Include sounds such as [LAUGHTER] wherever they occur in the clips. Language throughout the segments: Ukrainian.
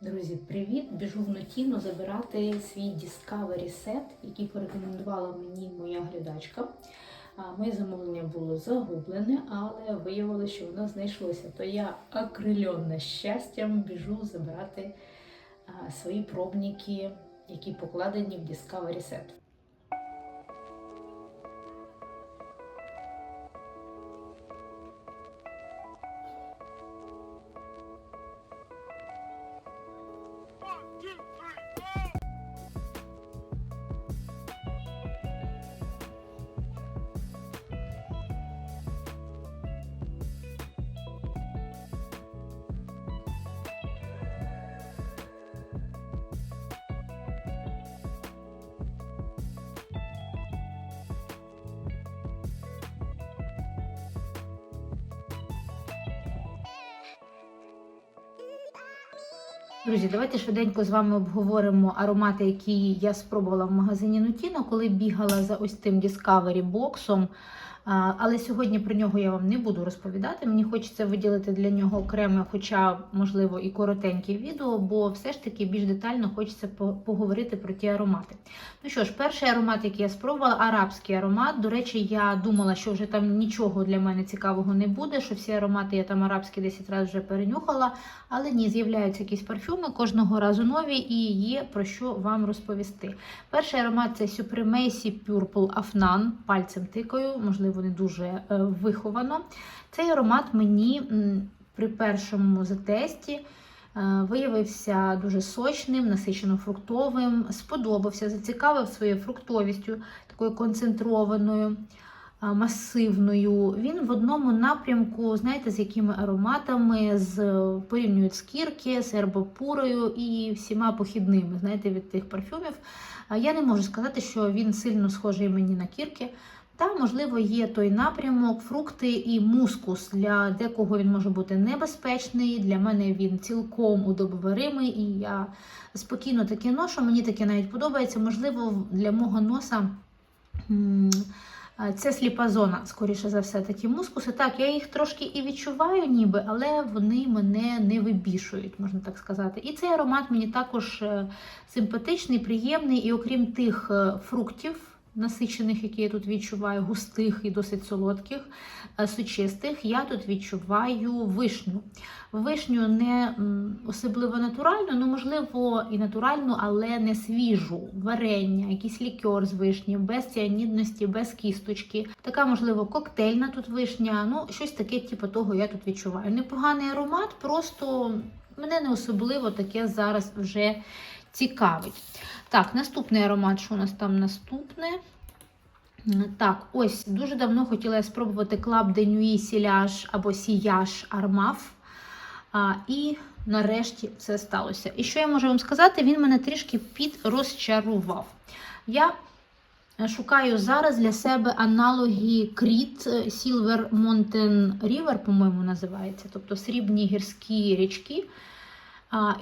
Друзі, привіт! Біжу в Нотіно забирати свій Discovery Set, який порекомендувала мені моя глядачка. Моє замовлення було загублене, але виявилося, що воно знайшлося. То я акрильонна щастям біжу забирати свої пробники, які покладені в Discovery Set. Друзі, давайте швиденько з вами обговоримо аромати, які я спробувала в магазині Нутіно, коли бігала за ось тим Discovery боксом. Але сьогодні про нього я вам не буду розповідати. Мені хочеться виділити для нього окреме, хоча, можливо, і коротеньке відео, бо все ж таки більш детально хочеться поговорити про ті аромати. Ну що ж, перший аромат, який я спробувала, арабський аромат. До речі, я думала, що вже там нічого для мене цікавого не буде, що всі аромати я там арабські 10 разів вже перенюхала. Але ні, з'являються якісь парфюми кожного разу нові і є про що вам розповісти. Перший аромат це Supremacy Purple Afnan, пальцем тикаю, можливо, не дуже е, виховано. Цей аромат мені при першому затесті е, виявився дуже сочним, насичено-фруктовим, сподобався, зацікавив своєю фруктовістю, такою концентрованою масивною. Він в одному напрямку, знаєте, з якими ароматами, з порівнюють з кірки, з ербопурою і всіма похідними, знаєте, від тих парфюмів. Я не можу сказати, що він сильно схожий мені на кірки. Та, можливо, є той напрямок, фрукти і мускус. Для декого він може бути небезпечний. Для мене він цілком удобоваримий, і я спокійно таке ношу. Мені таке навіть подобається. Можливо, для мого носа. Це сліпа зона, скоріше за все, такі мускуси. Так, я їх трошки і відчуваю, ніби, але вони мене не вибішують, можна так сказати. І цей аромат мені також е, симпатичний, приємний, і окрім тих е, фруктів. Насичених, які я тут відчуваю, густих і досить солодких, е, сочистих, я тут відчуваю вишню. Вишню не особливо натуральну, ну можливо і натуральну, але не свіжу. Варення, якийсь лікер з вишні, без ціанідності, без кісточки. Така, можливо, коктейльна тут вишня. Ну, щось таке, типу того, я тут відчуваю. Непоганий аромат, просто мене не особливо таке зараз вже цікавить. Так, наступний аромат, що у нас там наступне? Так, ось дуже давно хотіла я спробувати Club de Nuit Sillage або Sillage Armaf. А, і нарешті це сталося. І що я можу вам сказати? Він мене трішки підрозчарував. Я шукаю зараз для себе аналоги е, Silver Mountain River, по-моєму, називається, тобто срібні гірські річки.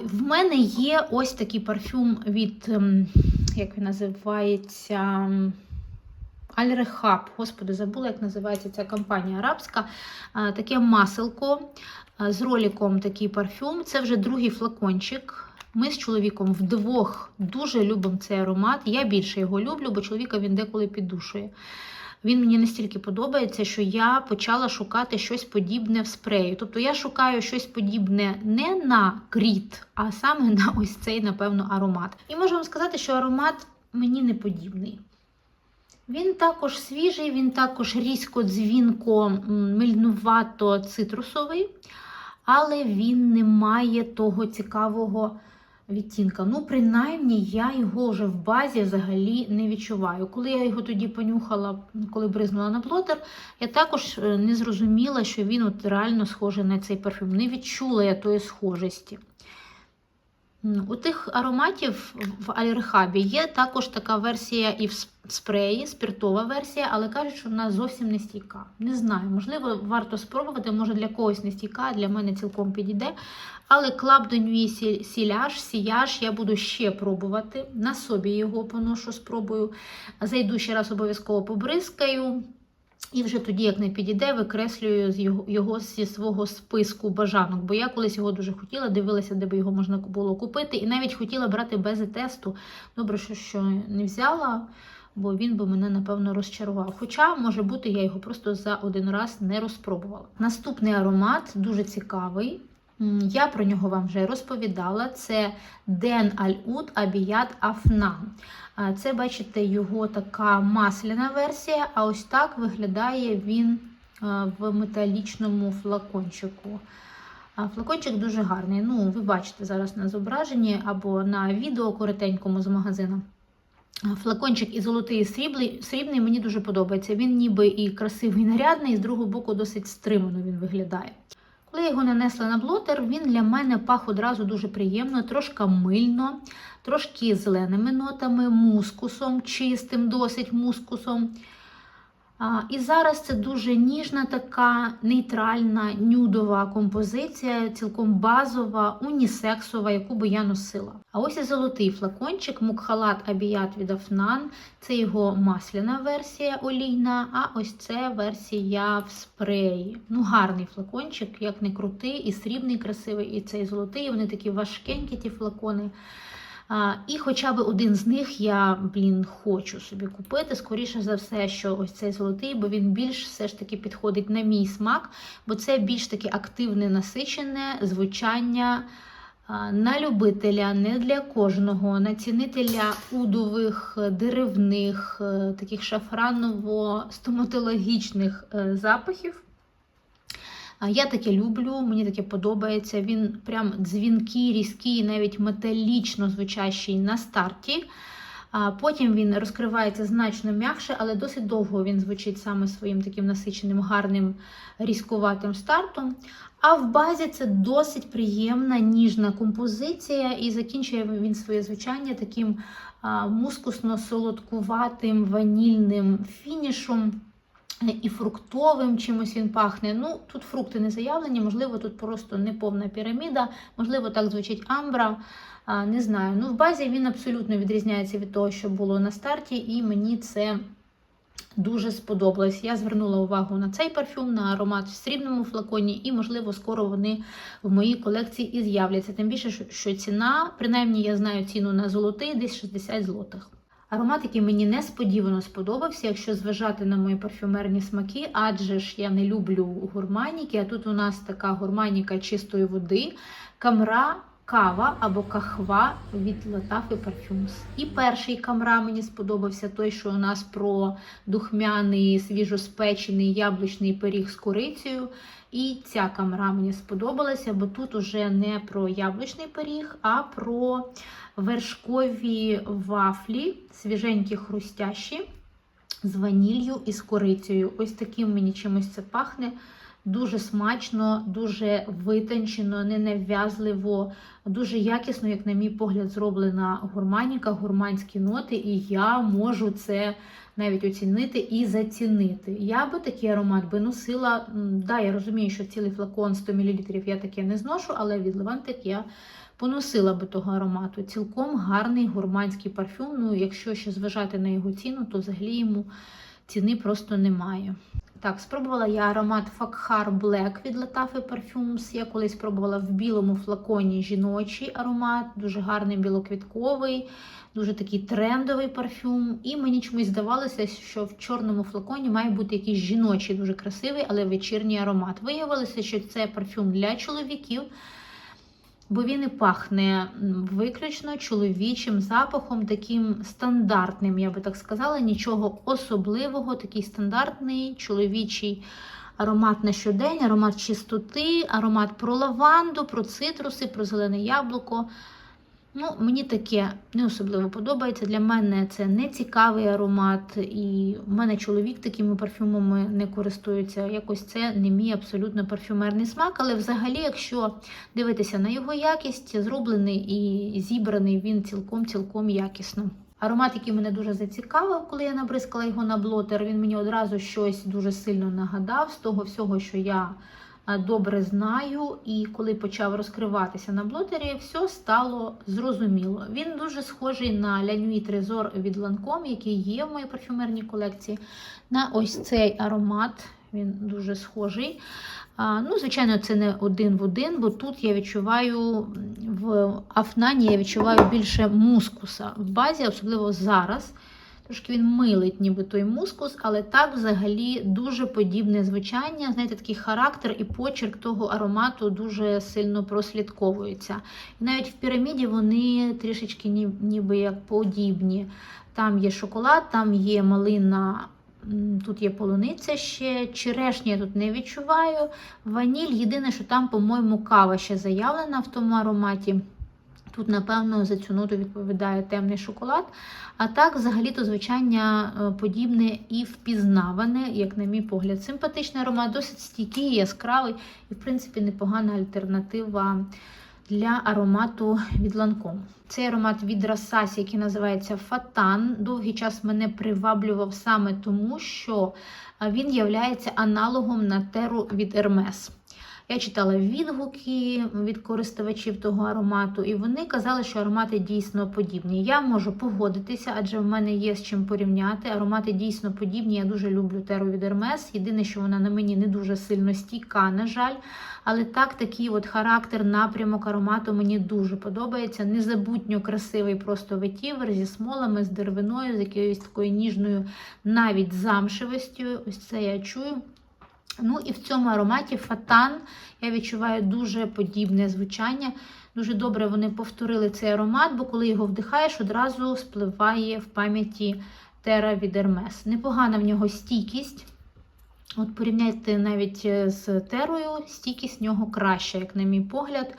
В мене є ось такий парфюм від, ем, як він називається, м, Аль-Рехаб. Господи, забула, як називається ця компанія арабська. Таке маселко з роліком такий парфюм. Це вже другий флакончик. Ми з чоловіком вдвох дуже любимо цей аромат. Я більше його люблю, бо чоловіка він деколи піддушує. Він мені настільки подобається, що я почала шукати щось подібне в спреї. Тобто я шукаю щось подібне не на кріт, а саме на ось цей, напевно, аромат. І можу вам сказати, що аромат мені не подібний. Він також свіжий, він також різко, дзвінко, мильнувато цитрусовий, але він не має того цікавого відтінка. Ну, принаймні, я його вже в базі взагалі не відчуваю. Коли я його тоді понюхала, коли бризнула на блотер, я також е, не зрозуміла, що він от реально схожий на цей парфюм. Не відчула я тої схожості. У тих ароматів в Альрехабі є також така версія і в спреї, спиртова версія, але кажуть, що вона зовсім не стійка. Не знаю, можливо, варто спробувати, може для когось не стійка, а для мене цілком підійде. Але de Nuit Sil- Sillage, Sillage я буду ще пробувати. На собі його поношу, спробую. Зайду ще раз обов'язково побризкаю. І вже тоді, як не підійде, викреслюю його, зі свого списку бажанок. Бо я колись його дуже хотіла, дивилася, де би його можна було купити. І навіть хотіла брати без тесту. Добре, що, що не взяла, бо він би мене, напевно, розчарував. Хоча, може бути, я його просто за один раз не розпробувала. Наступний аромат дуже цікавий. Я про нього вам вже розповідала. Це Ден Аль-Уд Абіят Афнан. Це, бачите, його така масляна версія, а ось так виглядає він в металічному флакончику. Флакончик дуже гарний. Ну, ви бачите зараз на зображенні або на відео коротенькому з магазину. Флакончик і золотий і срібний, срібний мені дуже подобається. Він ніби і красивий, і нарядний, і з другого боку досить стримано він виглядає. Коли його нанесла на блотер, він для мене пах одразу дуже приємно, трошки мильно, трошки зеленими нотами, мускусом, чистим, досить мускусом. І зараз це дуже ніжна, така нейтральна, нюдова композиція, цілком базова, унісексова, яку би я носила. А ось і золотий флакончик Мукхалат Абіят від Афнан. Це його масляна версія олійна, а ось це версія в спреї. Ну, гарний флакончик, як не крутий, і срібний, красивий, і цей золотий. Вони такі важкенькі, ті флакони. І хоча б один з них я, блін, хочу собі купити. Скоріше за все, що ось цей золотий, бо він більш все ж таки підходить на мій смак, бо це більш таке активне, насичене звучання на любителя, не для кожного, на цінителя удових, деревних, е, таких шафраново-стоматологічних е, запахів. Я таке люблю, мені таке подобається. Він прям дзвінкий, різкий, навіть металічно звучащий на старті. Потім він розкривається значно м'якше, але досить довго він звучить саме своїм таким насиченим, гарним, різкуватим стартом. А в базі це досить приємна, ніжна композиція, і закінчує він своє звучання таким мускусно-солодкуватим ванільним фінішом. І фруктовим чимось він пахне. Ну, тут фрукти не заявлені, можливо, тут просто неповна піраміда, можливо, так звучить амбра. Не знаю. Ну, в базі він абсолютно відрізняється від того, що було на старті, і мені це дуже сподобалось. Я звернула увагу на цей парфюм, на аромат в срібному флаконі, і, можливо, скоро вони в моїй колекції і з'являться. Тим більше, що- ціна, принаймні, я знаю ціну на золотий, десь 60 злотих. Аромат, який мені несподівано сподобався, якщо зважати на мої парфюмерні смаки, адже ж я не люблю гурманіки, а тут у нас така гурманіка чистої води, камра, кава або кахва від Латафи Parfums. І перший камра мені сподобався той, що у нас про духмяний, свіжоспечений яблучний пиріг з курицею. І ця камера мені сподобалася, бо тут уже не про яблучний пиріг, а про вершкові вафлі, свіженькі хрустящі, з ванілью і з корицею. Ось таким мені чимось це пахне. Дуже смачно, дуже витончено, ненав'язливо, дуже якісно, як на мій погляд, зроблена гурманіка, гурманські ноти, і я можу це навіть оцінити і зацінити. Я би такий аромат би носила. Да, я розумію, що цілий флакон 100 мл я таке не зношу, але від Левантик я поносила би того аромату. Цілком гарний гурманський парфюм. Ну, якщо ще зважати на його ціну, то взагалі йому ціни просто немає. Так, спробувала я аромат Факхар Black від Latafe Parfums. Я колись спробувала в білому флаконі жіночий аромат, дуже гарний білоквітковий, дуже такий трендовий парфюм. І мені чомусь здавалося, що в чорному флаконі має бути якийсь жіночий, дуже красивий, але вечірній аромат. Виявилося, що це парфюм для чоловіків. Бо він і пахне виключно чоловічим запахом, таким стандартним, я би так сказала, нічого особливого, такий стандартний чоловічий аромат на щодень, аромат чистоти, аромат про лаванду, про цитруси, про зелене яблуко. Ну, мені таке не особливо подобається. Для мене це не цікавий аромат, і в мене чоловік такими парфюмами не користується. Якось це не мій абсолютно парфюмерний смак. Але взагалі, якщо дивитися на його якість, зроблений і зібраний він цілком-цілком якісно. Аромат, який мене дуже зацікавив, коли я набризкала його на блотер, він мені одразу щось дуже сильно нагадав з того всього, що я добре знаю, і коли почав розкриватися на блотері, все стало зрозуміло. Він дуже схожий на Nuit Trésor від Lancome, який є в моїй парфюмерній колекції. На ось цей аромат. Він дуже схожий. Ну, Звичайно, це не один в один, бо тут я відчуваю в Афнані я відчуваю більше мускуса в базі, особливо зараз. Трошки він милить, ніби той мускус, але так взагалі дуже подібне звучання. Знаєте, такий характер і почерк того аромату дуже сильно прослідковується. І навіть в піраміді вони трішечки ніби як подібні. Там є шоколад, там є малина. Тут є полуниця ще, черешні я тут не відчуваю. Ваніль, єдине, що там, по-моєму, кава ще заявлена в тому ароматі. Тут, напевно, за цю ноту відповідає темний шоколад. А так, взагалі-то звучання е, подібне і впізнаване, як, на мій погляд, симпатичний аромат, досить стійкий, яскравий і, в принципі, непогана альтернатива для аромату від Lancome. Цей аромат від Rassasi, який називається Фатан, довгий час мене приваблював саме тому, що він є аналогом на теру від Hermes. Я читала відгуки від користувачів того аромату, і вони казали, що аромати дійсно подібні. Я можу погодитися, адже в мене є з чим порівняти. Аромати дійсно подібні. Я дуже люблю теру від Hermes. Єдине, що вона на мені не дуже сильно стійка, на жаль. Але так, такий от характер, напрямок аромату мені дуже подобається. Незабутньо красивий просто ветівер зі смолами, з деревиною, з якоюсь такою ніжною навіть замшевостю. Ось це я чую. Ну і в цьому ароматі фатан я відчуваю дуже подібне звучання. Дуже добре вони повторили цей аромат, бо коли його вдихаєш, одразу спливає в пам'яті Тера від Ермес. Непогана в нього стійкість. От порівняйте навіть з терою, стійкість в нього краща, як на мій погляд.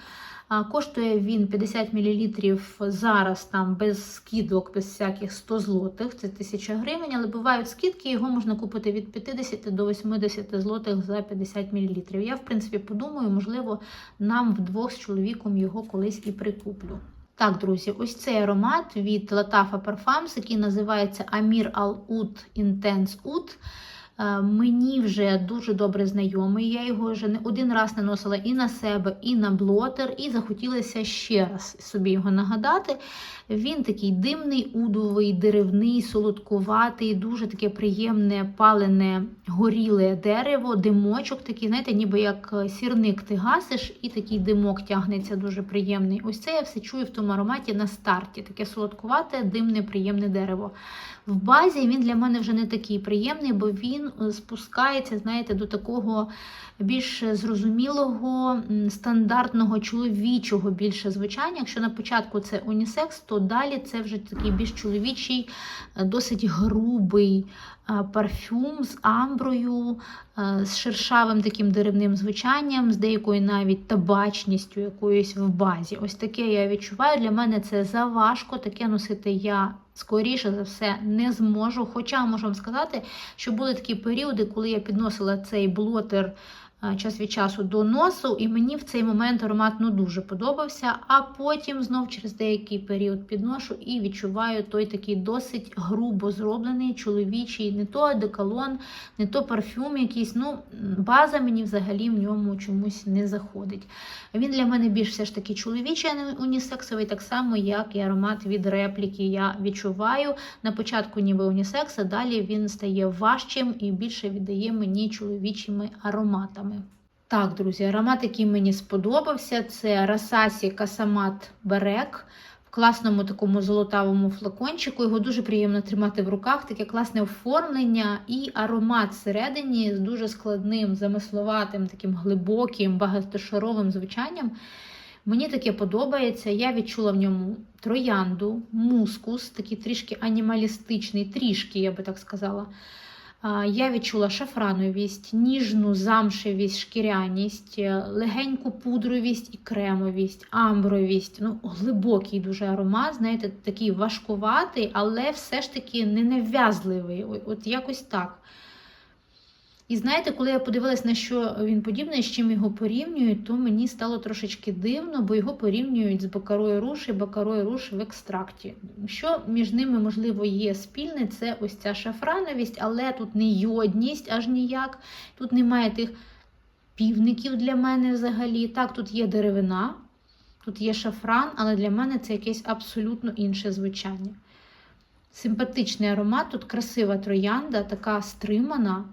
Коштує він 50 мл зараз там без скидок, без всяких 100 злотих, це 1000 гривень, але бувають скидки, його можна купити від 50 до 80 злотих за 50 мл. Я, в принципі, подумаю, можливо, нам вдвох з чоловіком його колись і прикуплю. Так, друзі, ось цей аромат від Latafa Parfums, який називається Amir Al Oud Intense Oud. Е, мені вже дуже добре знайомий. Я його вже не один раз наносила і на себе, і на блотер, і захотілося ще раз собі його нагадати. Він такий димний, удовий, деревний, солодкуватий, дуже таке приємне, палене, горіле дерево, димочок такий, знаєте, ніби як сірник ти гасиш, і такий димок тягнеться дуже приємний. Ось це я все чую в тому ароматі на старті. Таке солодкувате, димне, приємне дерево. В базі він для мене вже не такий приємний, бо він спускається, знаєте, до такого більш зрозумілого, стандартного чоловічого більше звучання. Якщо на початку це унісекс, то далі це вже такий більш чоловічий, е, досить грубий е, парфюм з амброю, е, з шершавим таким деревним звучанням, з деякою навіть табачністю якоюсь в базі. Ось таке я відчуваю. Для мене це заважко, таке носити я. Скоріше за все, не зможу. Хоча можу вам сказати, що були такі періоди, коли я підносила цей блотер час від часу до носу, і мені в цей момент аромат ну дуже подобався. А потім знов через деякий період підношу і відчуваю той такий досить грубо зроблений, чоловічий, не то деколон, не то парфюм якийсь. Ну, база мені взагалі в ньому чомусь не заходить. Він для мене більш все ж таки чоловічий, а не унісексовий, так само, як і аромат від репліки. Я відчуваю. На початку ніби унісекс, а далі він стає важчим і більше віддає мені чоловічими ароматами ароматами. Так, друзі, аромат, який мені сподобався, це Расасі Касамат Берек в класному такому золотавому флакончику. Його дуже приємно тримати в руках, таке класне оформлення і аромат всередині з дуже складним, замисловатим, таким глибоким, багатошаровим звучанням. Мені таке подобається. Я відчула в ньому троянду, мускус, такий трішки анімалістичний, трішки, я би так сказала. Я відчула шафрановість, ніжну замшевість, шкіряність, е, легеньку пудровість і кремовість, амбровість. Ну, Глибокий дуже аромат, знаєте, такий важкуватий, але все ж таки не нав'язливий. От якось так. І знаєте, коли я подивилась, на що він подібний, з чим його порівнюють, то мені стало трошечки дивно, бо його порівнюють з бакарою руш і бакарою руш в екстракті. Що між ними, можливо, є спільне, це ось ця шафрановість, але тут не йодність аж ніяк. Тут немає тих півників для мене взагалі. Так, тут є деревина, тут є шафран, але для мене це якесь абсолютно інше звучання. Симпатичний аромат, тут красива троянда, така стримана.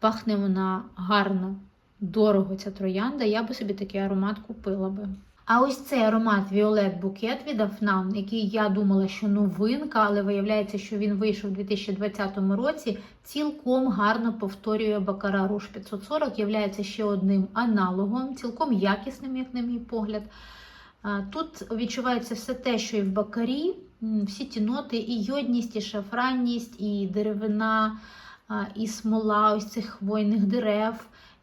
Пахне вона гарно, дорого ця троянда. Я би собі такий аромат купила би. А ось цей аромат Violet Bouquet від Afnan, який я думала, що новинка, але виявляється, що він вийшов у 2020 році, цілком гарно повторює Baccarat Rouge 540, являється ще одним аналогом, цілком якісним, як на мій погляд. Тут відчувається все те, що і в Бакарі, всі ті ноти, і йодність, і шафранність, і деревина, і смола ось цих хвойних дерев,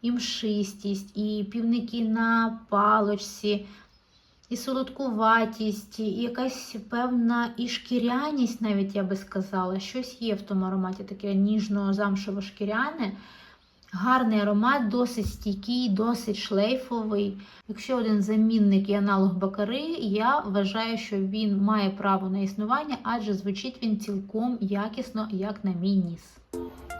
і мшистість, і півники на палочці, і солодкуватість, і якась певна і шкіряність, навіть я би сказала. Щось є в тому ароматі, таке ніжно-замшево-шкіряне. Гарний аромат, досить стійкий, досить шлейфовий. Якщо один замінник і аналог бакари, я вважаю, що він має право на існування, адже звучить він цілком якісно, як на мій ніс.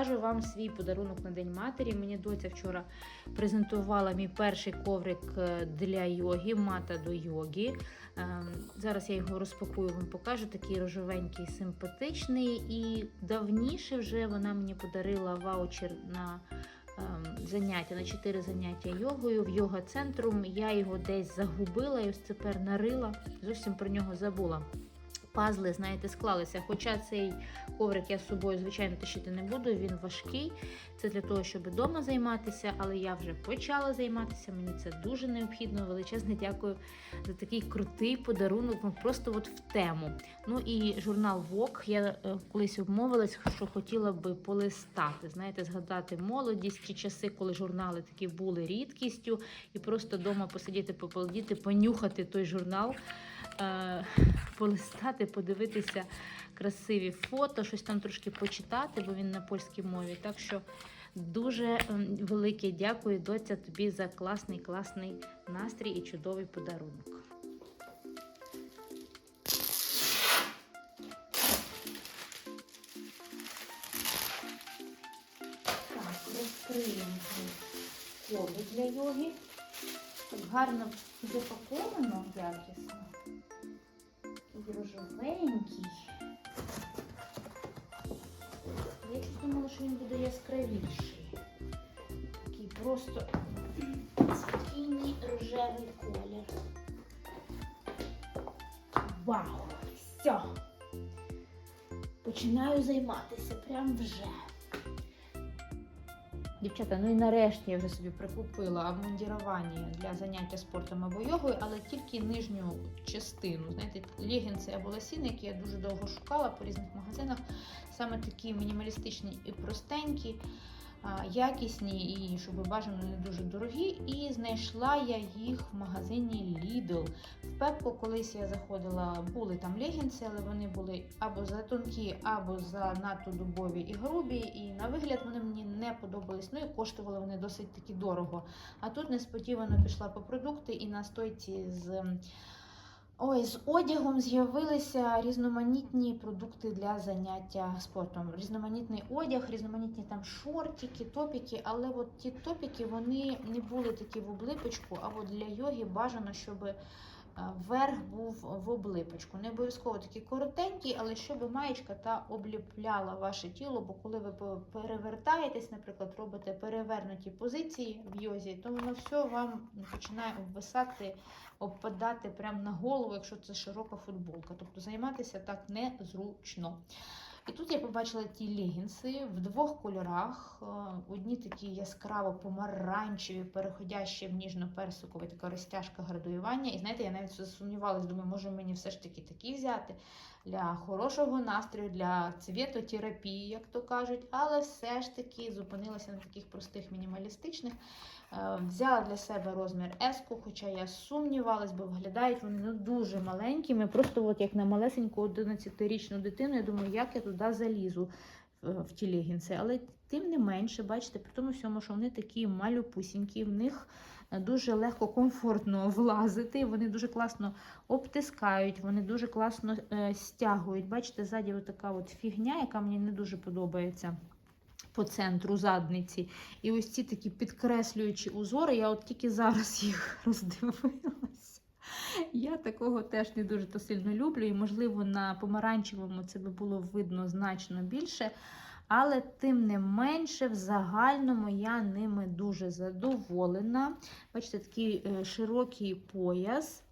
покажу вам свій подарунок на День матері. Мені доця вчора презентувала мій перший коврик е, для йоги, мата до йоги. Ем, Зараз я його розпакую, вам покажу. Такий рожевенький, симпатичний. І давніше вже вона мені подарила ваучер на ем, заняття, на 4 заняття йогою в йога-центрум. Я його десь загубила і ось тепер нарила. Зовсім про нього забула. Пазли, знаєте, склалися. Хоча цей коврик я з собою, звичайно, тащити не буду, він важкий. Це для того, щоб вдома займатися, але я вже почала займатися. Мені це дуже необхідно. Величезне дякую за такий крутий подарунок. Ну просто от в тему. Ну і журнал Vogue. Я е, колись обмовилась, що хотіла би полистати. Знаєте, згадати молодість, ті часи, коли журнали такі були рідкістю, і просто вдома посидіти, пополодіти, понюхати той журнал. Е, Полистати, подивитися красиві фото, щось там трошки почитати, бо він на польській мові. Так що дуже ем, велике дякую, доця, тобі за класний, класний настрій і чудовий подарунок. Розкриємо колу для йоги. Гарно запаковано якісно. Рожевенький. Я чуть думала, що він буде яскравіший. Такий просто спокійний рожевий колір. Вау! Все! Починаю займатися прям вже. Дівчата, ну і нарешті я вже собі прикупила обмундірування для заняття спортом або йогою, але тільки нижню частину. Знаєте, легінси або лосіни, які я дуже довго шукала по різних магазинах. Саме такі мінімалістичні і простенькі, якісні, і щоб бажано не дуже дорогі. І знайшла я їх в магазині Lidl. В Пепко колись я заходила, були там легінси, але вони були або за тонкі, або за надто дубові і грубі. І на вигляд вони мені не подобались. Ну і коштували вони досить таки дорого. А тут несподівано пішла по продукти і на стойці з. Ой, з одягом з'явилися різноманітні продукти для заняття спортом. Різноманітний одяг, різноманітні там шортики, топіки, але от ті топіки вони не були такі в облипочку, а от для йоги бажано, щоб верх був в облипочку. Не обов'язково такі коротенькі, але щоб маєчка та обліпляла ваше тіло, бо коли ви перевертаєтесь, наприклад, робите перевернуті позиції в йозі, то воно все вам починає обвисати, обпадати прямо на голову, якщо це широка футболка. Тобто займатися так незручно. І тут я побачила ті легінси в двох кольорах. Е, Одні такі яскраво помаранчеві, переходящі в ніжно-персиковий, така розтяжка градуювання. І знаєте, я навіть засумнівалась, думаю, може мені все ж таки такі взяти для хорошого настрою, для цвітотерапії, як то кажуть. Але все ж таки зупинилася на таких простих мінімалістичних. Е, Взяла для себе розмір S, хоча я сумнівалась, бо виглядають вони ну, дуже маленькими. Просто от як на малесеньку 11-річну дитину, я думаю, як я туди залізу е, в ті легінси. Але тим не менше, бачите, при тому всьому, що вони такі малюпусінькі, в них е, дуже легко, комфортно [LAUGHS] влазити. Вони дуже класно обтискають, вони дуже класно стягують. Бачите, ззаді така от фігня, яка мені не дуже подобається. По центру задниці. І ось ці такі підкреслюючі узори, я от тільки зараз [LAUGHS] їх роздивилася. Я такого теж не дуже то сильно люблю, і, можливо, на помаранчевому це би було видно значно більше. Але тим не менше, в загальному я ними дуже задоволена. Бачите, такий е, широкий пояс.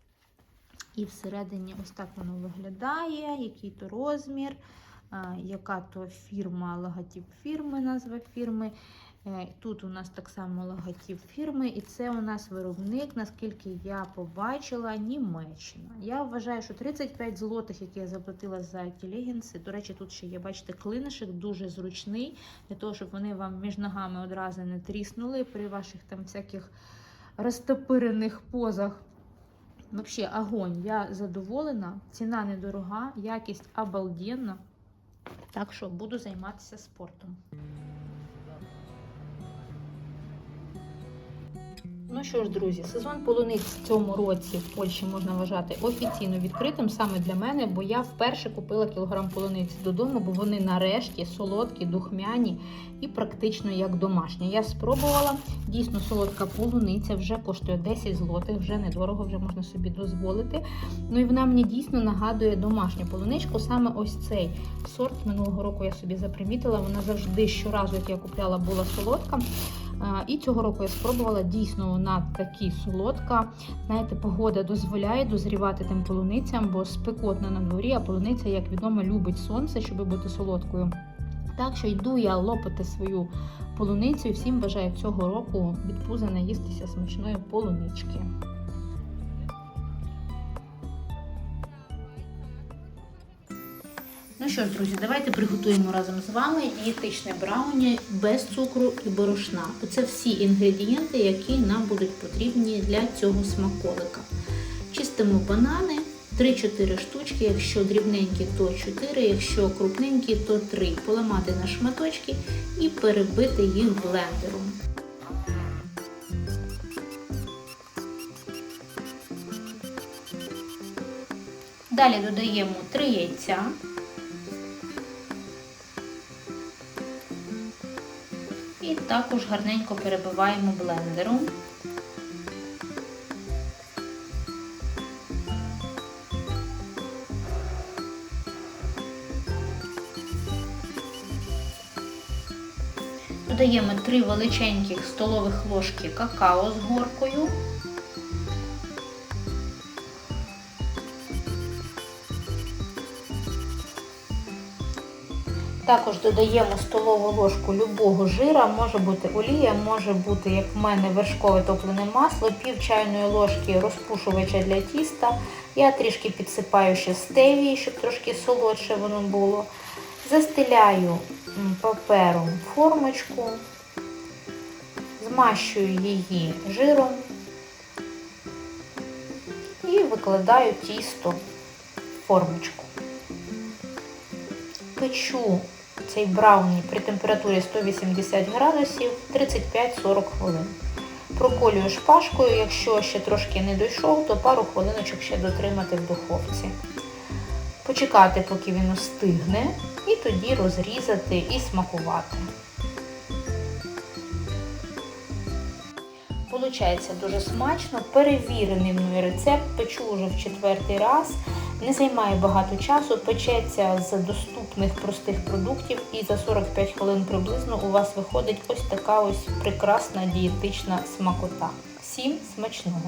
І всередині ось так воно виглядає, який то розмір, яка то фірма, логотип фірми, назва фірми. Е, Тут у нас так само логотип фірми, і це у нас виробник, наскільки я побачила, Німеччина. Я вважаю, що 35 злотих, які я заплатила за ті легінси, до речі, тут ще є, бачите, клинишик дуже зручний, для того, щоб вони вам між ногами одразу не тріснули при ваших там всяких розтопирених позах. Взагалі, огонь. Я задоволена, ціна недорога, якість обалденна. Так що буду займатися спортом. Ну що ж, друзі, сезон полуниць в цьому році в Польщі можна вважати офіційно відкритим саме для мене, бо я вперше купила кілограм полуниці додому, бо вони нарешті солодкі, духмяні і практично як домашні. Я спробувала дійсно солодка полуниця, вже коштує 10 злотих, вже недорого, вже можна собі дозволити. Ну і вона мені дійсно нагадує домашню полуничку. Саме ось цей сорт минулого року я собі запримітила. Вона завжди щоразу, як я купляла, була солодка. І цього року я спробувала дійсно вона такі солодка. Знаєте, погода дозволяє дозрівати тим полуницям, бо спекотно на дворі, а полуниця, як відомо, любить сонце, щоб бути солодкою. Так що йду я лопати свою полуницю і всім бажаю цього року від пуза наїстися смачної полунички. Ну що ж, друзі, давайте приготуємо разом з вами дієтичне брауні без цукру і борошна. Це всі інгредієнти, які нам будуть потрібні для цього смаколика. Чистимо банани 3-4 штучки, якщо дрібненькі, то 4, якщо крупненькі, то 3. Поламати на шматочки і перебити їх блендером. Далі додаємо 3 яйця. Також гарненько перебиваємо блендером. Додаємо 3 величеньких столових ложки какао з горкою. Також додаємо столову ложку любого жира, може бути олія, може бути, як в мене, вершкове топлене масло, пів чайної ложки розпушувача для тіста. Я трішки підсипаю ще стевії, щоб трошки солодше воно було. Застеляю папером формочку, змащую її жиром і викладаю тісто в формочку. Печу цей брауні при температурі 180 градусів 35-40 хвилин. Проколюю шпажкою, якщо ще трошки не дійшов, то пару хвилиночок ще дотримати в духовці. Почекати, поки він остигне, і тоді розрізати і смакувати. Получається дуже смачно, перевірений мною рецепт, печу вже в четвертий раз. Не займає багато часу, печеться з доступних простих продуктів і за 45 хвилин приблизно у вас виходить ось така ось прекрасна дієтична смакота. Всім смачного!